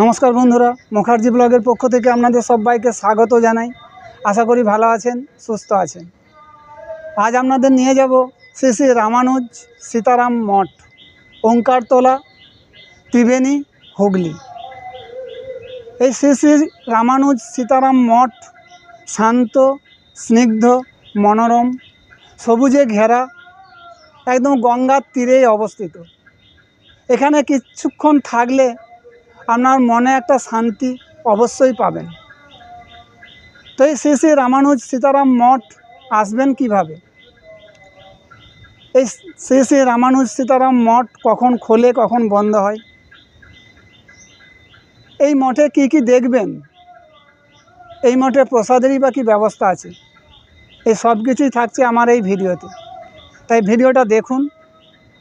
নমস্কার বন্ধুরা, মুখার্জি ব্লগের পক্ষ থেকে আপনাদের সবাইকে স্বাগত জানাই। আশা করি ভালো আছেন, সুস্থ আছেন। আজ আপনাদের নিয়ে যাব শ্রী শ্রী রামানুজ সীতারাম মঠ, ওঙ্কারতলা, ত্রিবেণী, হুগলি। এই শ্রী শ্রী রামানুজ সীতারাম মঠ শান্ত, স্নিগ্ধ, মনোরম, সবুজে ঘেরা, একদম গঙ্গার তীরেই অবস্থিত। এখানে কিছুক্ষণ থাকলে আপনার মনে একটা শান্তি অবশ্যই পাবেন। তো এই শ্রী শ্রী রামানুজ সীতারাম মঠ আসবেন কীভাবে? এই শ্রী শ্রী রামানুজ সীতারাম মঠ কখন খোলে, কখন বন্ধ হয়? এই মঠে কি কি দেখবেন? এই মঠে প্রসাদেরই বা কী ব্যবস্থা আছে? এই সব কিছুই থাকছে আমার এই ভিডিওতে। তাই ভিডিওটা দেখুন,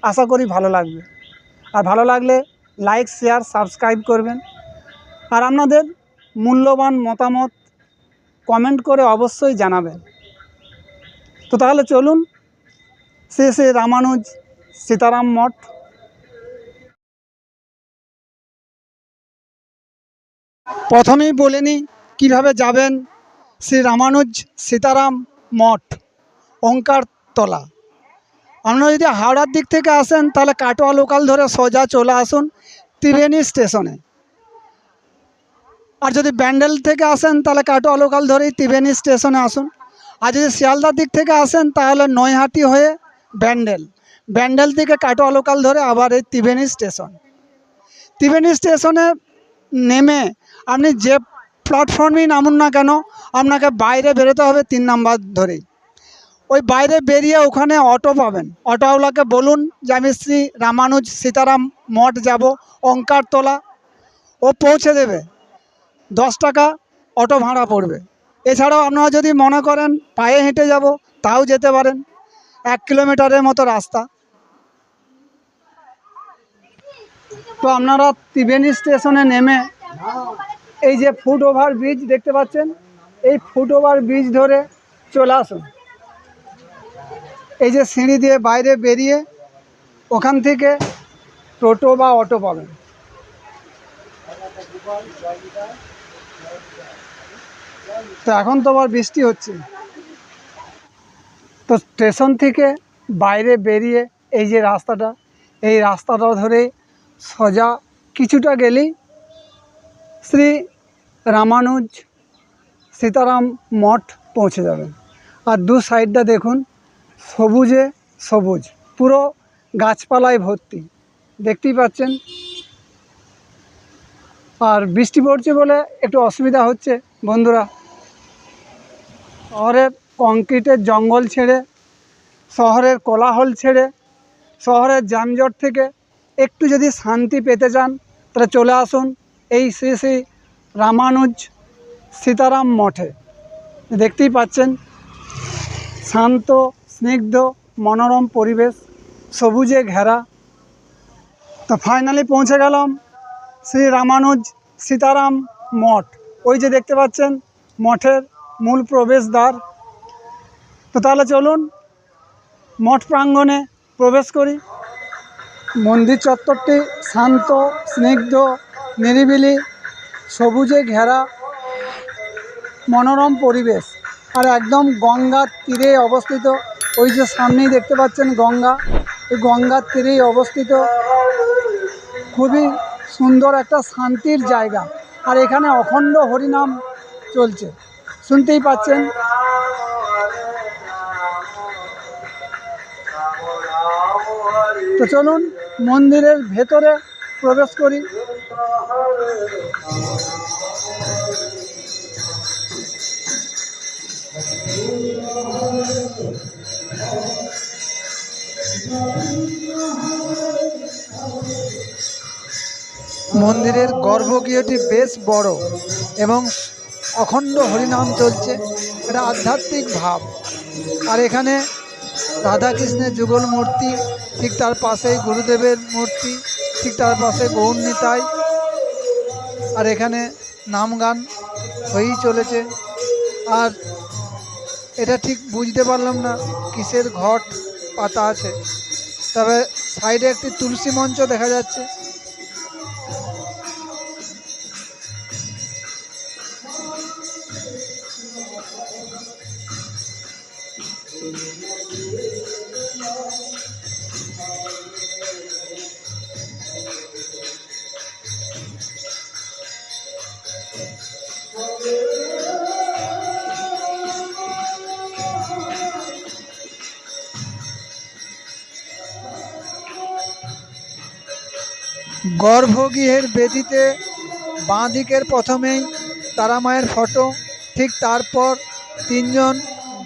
আশা করি ভালো লাগবে। আর ভালো লাগলে লাইক, শেয়ার, সাবস্ক্রাইব করবেন। আর আপনাদের মূল্যবান মতামত কমেন্ট করে অবশ্যই জানাবেন। তো তাহলে চলুন, শ্রী শ্রী রামানুজ সীতারাম মঠ। প্রথমেই বলে নিই, কীভাবে যাবেন? শ্রী রামানুজ সীতারাম মঠ, ওঙ্কারতলা। আপনারা যদি হাওড়ার দিক থেকে আসেন, তাহলে কাটোয়া লোকাল ধরে সোজা চলে আসুন ত্রিবেণী স্টেশনে আর যদি ব্যান্ডেল থেকে আসেন, তাহলে কাটোয়া লোকাল ধরেই ত্রিবেণী স্টেশনে আসুন। আর যদি শিয়ালদার দিক থেকে আসেন, তাহলে নৈহাটি হয়ে ব্যান্ডেল। ব্যান্ডেল থেকে কাটোয়া লোকাল ধরে আবার এই ত্রিবেণী স্টেশন ত্রিবেণী স্টেশনে নেমে আপনি যে প্ল্যাটফর্মেই নামুন না কেন, আপনাকে বাইরে বেরোতে হবে তিন নাম্বার ধরেই। ওই বাইরে বেরিয়ে ওখানে অটো পাবেন। অটোওয়ালাকে বলুন যে আমি শ্রী রামানুজ সীতারাম মঠ যাব ওঙ্কারতলা ও পৌঁছে দেবে। দশ টাকা অটো ভাড়া পড়বে। এছাড়াও আপনারা যদি মনে করেন পায়ে হেঁটে যাব, তাও যেতে পারেন। এক কিলোমিটারের মতো রাস্তা। তো আপনারা ত্রিবেণী স্টেশনে নেমে এই যে ফুট ওভার ব্রিজ দেখতে পাচ্ছেন, এই ফুট ওভার ব্রিজ ধরে চলে আসুন। এই যে সিঁড়ি দিয়ে বাইরে বেরিয়ে ওখান থেকে টোটো বা অটো পাবেন। তো এখন তো আবার বৃষ্টি হচ্ছে। তো স্টেশন থেকে বাইরে বেরিয়ে এই যে রাস্তাটা, এই রাস্তাটা ধরে সোজা কিছুটা গেলেই শ্রী রামানুজ সীতারাম মঠ পৌঁছে যাবেন। আর দু সাইডটা দেখুন সবুজে সবুজ, পুরো গাছপালায় ভর্তি। দেখতেই পাচ্ছেন? আর বৃষ্টি পড়ছে বলে একটু অসুবিধা হচ্ছে, বন্ধুরা। শহরের কংক্রিটের জঙ্গল ছেড়ে, শহরের কোলাহল ছেড়ে, শহরের যানজট থেকে একটু যদি শান্তি পেতে চান, তাহলে চলে আসুন এই শ্রী শ্রী রামানুজ সীতারাম মঠে। দেখতেই পাচ্ছেন? শান্ত স্নিগ্ধ, মনোরম পরিবেশ, সবুজে ঘেরা। তো ফাইনালি পৌঁছে গেলাম শ্রী রামানুজ সীতারাম মঠ। ওই যে দেখতে পাচ্ছেন, মঠের মূল প্রবেশদ্বার। তো তাহলে চলুন, মঠ প্রাঙ্গণে প্রবেশ করি। মন্দির চত্বরটি শান্ত, স্নিগ্ধ, নিরিবিলি, সবুজে ঘেরা, মনোরম পরিবেশ। আর একদম গঙ্গার তীরে অবস্থিত ওই যে সামনেই দেখতে পাচ্ছেন গঙ্গা। এই গঙ্গার তীরেই অবস্থিত। খুবই সুন্দর একটা শান্তির জায়গা। আর এখানে অখণ্ড হরিনাম চলছে। শুনতেই পাচ্ছেন? তো চলুন মন্দিরের ভেতরে প্রবেশ করি। মন্দিরের গর্ভগৃহটি বেশ বড় এবং অখণ্ড হরিনাম চলছে। এটা আধ্যাত্মিক ভাব। আর এখানে রাধাকৃষ্ণের যুগল মূর্তি, ঠিক তার পাশেই গুরুদেবের মূর্তি, ঠিক তার পাশে গৌর নিতাই। আর এখানে নাম গান হয়েই চলেছে। আর এটা ঠিক বুঝতে পারলাম না, কিসের ঘট পাতা আছে। তবে সাইডে একটি তুলসী মঞ্চ দেখা যাচ্ছে। গর্ভগৃহের বেদিতে বাঁ দিকের প্রথমেই তারা মায়ের ফটো, ঠিক তারপর তিনজন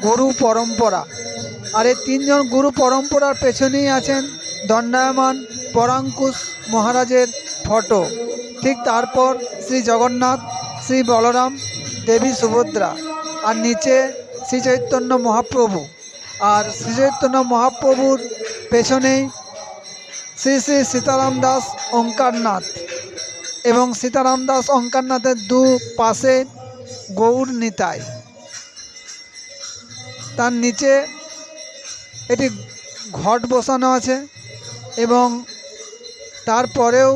গুরু পরম্পরা। আর এই তিনজন গুরু পরম্পরার পেছনেই আছেন দণ্ডায়মান পরাঙ্কুশ মহারাজের ফটো। ঠিক তারপর শ্রী জগন্নাথ, শ্রী বলরাম, দেবী সুভদ্রা। আর নিচে শ্রী চৈতন্য মহাপ্রভু। আর শ্রী চৈতন্য মহাপ্রভুর পেছনেই শ্রী শ্রী সীতারাম দাস অঙ্কারনাথ এবং সীতারাম দাস অঙ্কারনাথের দু পাশে গৌর নিতাই। তার নিচে এটি ঘট বসানো আছে এবং তারপরেও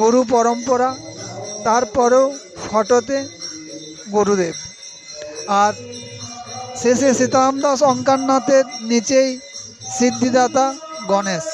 গরু পরম্পরা, তারপরেও ফটোতে গুরুদেব। আর শেষে সীতারাম দাস অঙ্কারনাথের নিচেই সিদ্ধিদাতা গণেশ।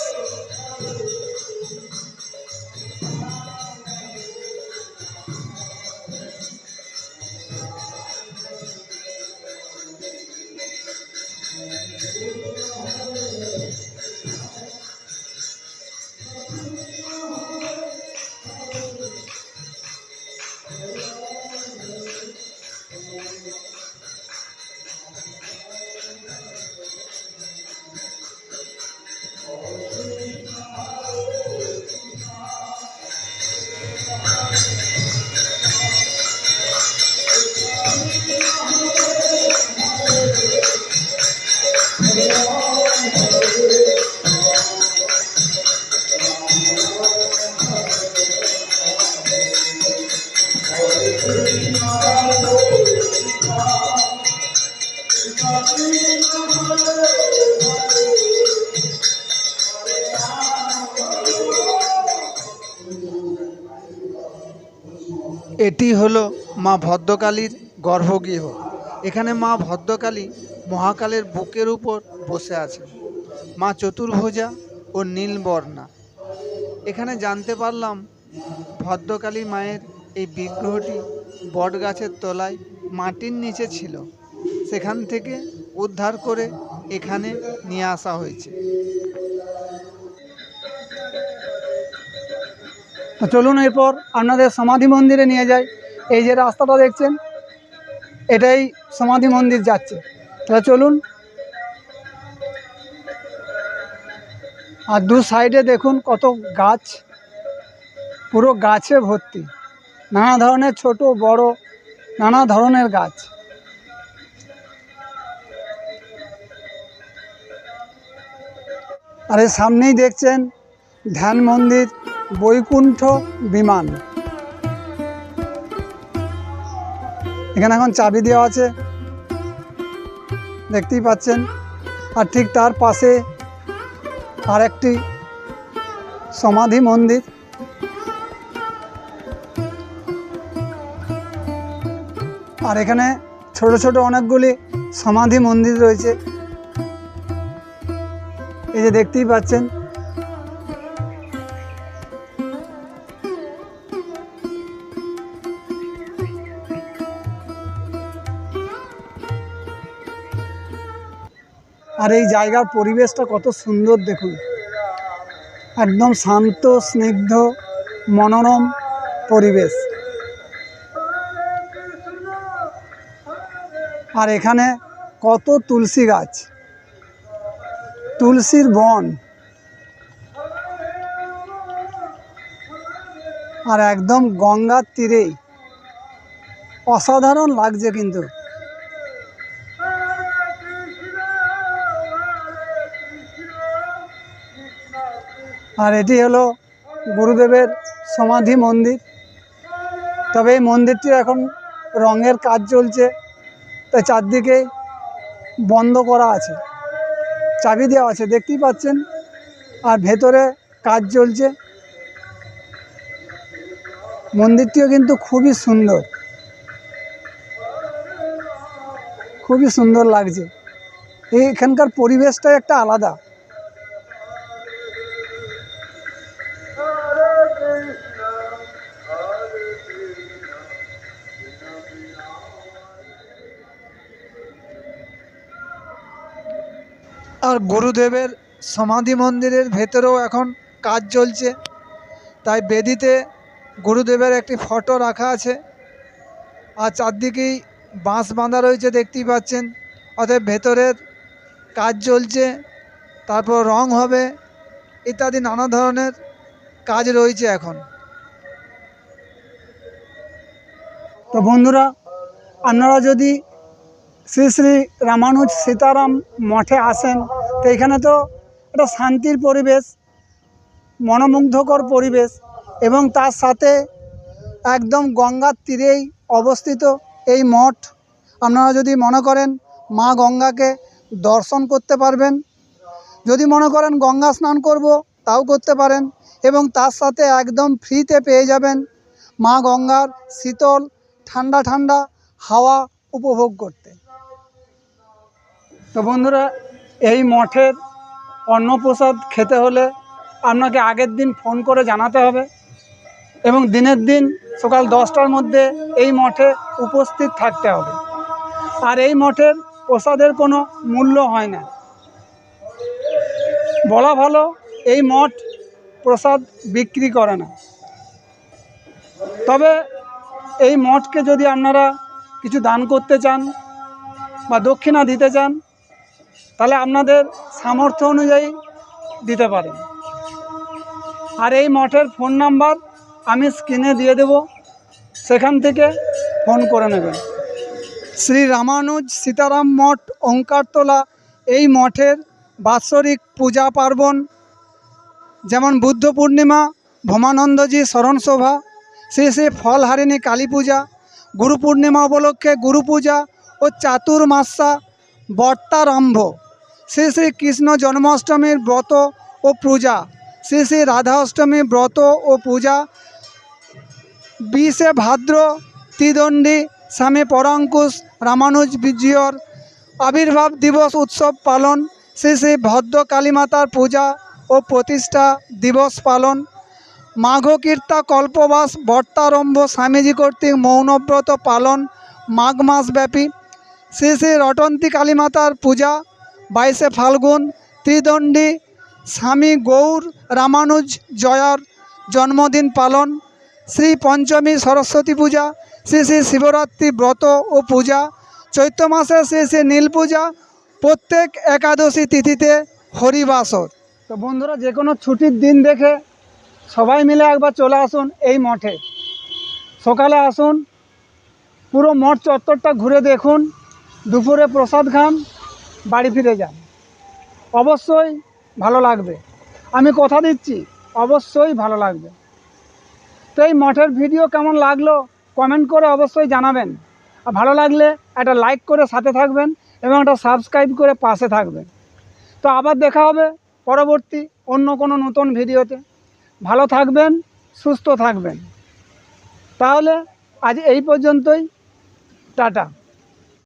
এটি হলো মা ভদ্রকালীর গর্ভগৃহ। এখানে মা ভদ্রকালী মহাকালের বুকের উপর বসে আছে মা চতুর্ভুজা ও নীলবর্ণা। এখানে জানতে পারলাম ভদ্রকালী মায়ের এই বিগ্রহটি বটগাছের তলায় মাটির নিচে ছিল। সেখান থেকে উদ্ধার করে এখানে নিয়ে আসা হয়েছে। চলুন এরপর আপনাদের সমাধি মন্দিরে নিয়ে যাই। এই যে রাস্তাটা দেখছেন, এটাই সমাধি মন্দির যাচ্ছে। তাহলে চলুন। আর দু সাইডে দেখুন কত গাছ, পুরো গাছে ভর্তি। নানা ধরনের ছোট, বড়, নানা ধরনের গাছ। আর এর সামনেই দেখছেন ধ্যান মন্দির। বৈকুণ্ঠ বিমান। এখানে এখন চাবি দেওয়া আছে। দেখতেই পাচ্ছেন। আর ঠিক তার পাশে আর একটি সমাধি মন্দির। আর এখানে ছোট ছোট অনেকগুলি সমাধি মন্দির রয়েছে। এই যে দেখতেই পাচ্ছেন আর এই জায়গার পরিবেশটা কত সুন্দর দেখুন। একদম শান্ত, স্নিগ্ধ, মনোরম পরিবেশ। আর এখানে কত তুলসী গাছ। তুলসীর বন। আর একদম গঙ্গার তীরেই। অসাধারণ লাগছে কিন্তু। আর এটি হলো গুরুদেবের সমাধি মন্দির। তবে এই মন্দিরটি এখন রঙের কাজ চলছে, তাই চারদিকে বন্ধ করা আছে, চাবি দেওয়া আছে, দেখতেই পাচ্ছেন? আর ভেতরে কাজ চলছে। মন্দিরটিও কিন্তু খুবই সুন্দর। খুবই সুন্দর লাগছে। এখানকার পরিবেশটাই একটা আলাদা। আর গুরুদেবের সমাধি মন্দিরের ভেতরেও এখন কাজ চলছে। তাই বেদিতে গুরুদেবের একটি ফটো রাখা আছে। আর চারদিকেই বাঁশ বাঁধা রয়েছে দেখতেই পাচ্ছেন। অতএব ভেতরের কাজ চলছে, তারপর রং হবে, ইত্যাদি নানা ধরনের কাজ রয়েছে এখন। তো বন্ধুরা, আপনারা যদি শ্রী শ্রী রামানুজ সীতারাম মঠে আসেন। তো এখানে তো একটা শান্তির পরিবেশ, মনোমুগ্ধকর পরিবেশ এবং তার সাথে একদম গঙ্গার তীরেই অবস্থিত এই মঠ। আপনারা যদি মনে করেন মা গঙ্গাকে দর্শন করতে পারবেন, যদি মনে করেন গঙ্গা স্নান করব, তাও করতে পারেন এবং তার সাথে একদম ফ্রিতে পেয়ে যাবেন মা গঙ্গার শীতল, ঠান্ডা ঠান্ডা হাওয়া উপভোগ করতে। তো বন্ধুরা, এই মঠের অন্নপ্রসাদ খেতে হলে আপনাকে আগের দিন ফোন করে জানাতে হবে এবং দিনের দিন সকাল দশটার মধ্যে এই মঠে উপস্থিত থাকতে হবে। আর এই মঠের প্রসাদের কোনো মূল্য হয় না। বলা ভালো, এই মঠ প্রসাদ বিক্রি করে না। তবে এই মঠকে যদি আপনারা কিছু দান করতে চান বা দক্ষিণা দিতে চান তাহলে আপনাদের সামর্থ্য অনুযায়ী দিতে পারেন। আর এই মঠের ফোন নাম্বার আমি স্ক্রিনে দিয়ে দেব, সেখান থেকে ফোন করে নেবেন। শ্রী রামানুজ সীতারাম মঠ ওঙ্কারতলা এই মঠের বাৎসরিক পূজা পার্বণ, যেমন বুদ্ধ পূর্ণিমা, ভোমানন্দজি স্মরণসভা, শ্রী শ্রী ফলহারিণী কালী পূজা, গুরু পূর্ণিমা উপলক্ষে গুরু পূজা ও চাতুর্মাসা বর্তারম্ভ। শ্রী শ্রী কৃষ্ণ জন্মাষ্টমীর ব্রত ও পূজা। শ্রী শ্রী রাধা অষ্টমী ব্রত ও পূজা। বিশে ভাদ্র ত্রিদণ্ডী স্বামী পরাঙ্কুশ রামানুজ বিজয়র আবির্ভাব দিবস উৎসব পালন। শ্রী শ্রী ভদ্র কালীমাতার পূজা ও প্রতিষ্ঠা দিবস পালন। মাঘ কীর্তা কল্পবাস বর্তারম্ভ স্বামীজি কর্তৃক মৌনব্রত পালন মাঘ মাসব্যাপী। শ্রী শ্রী রটন্তী কালীমাতার পূজা বাইশে ফাল্গুন, ত্রিদণ্ডী, স্বামী গৌর, রামানুজ জয়ার জন্মদিন পালন, শ্রী পঞ্চমী সরস্বতী পূজা, শ্রী শ্রী শিবরাত্রি ব্রত ও পূজা, চৈত্র মাসে শ্রী শ্রী নীল পূজা, প্রত্যেক একাদশী তিথিতে হরিবাসর। তো বন্ধুরা, যে কোনো ছুটির দিন দেখে সবাই মিলে একবার চলে আসুন এই মঠে। সকালে আসুন, পুরো মঠ চত্বরটা ঘুরে দেখুন, দুপুরে প্রসাদ খান বাড়ি ফিরে যান। অবশ্যই ভালো লাগবে। আমি কথা দিচ্ছি, অবশ্যই ভালো লাগবে। তো এই মঠের ভিডিও কেমন লাগল কমেন্ট করে অবশ্যই জানাবেন। আর ভালো লাগলে একটা লাইক করে সাথে থাকবেন এবং একটা সাবস্ক্রাইব করে পাশে থাকবেন। তো আবার দেখা হবে পরবর্তী অন্য কোনো নতুন ভিডিওতে। ভালো থাকবেন, সুস্থ থাকবেন। তাহলে আজ এই পর্যন্তই। টাটা।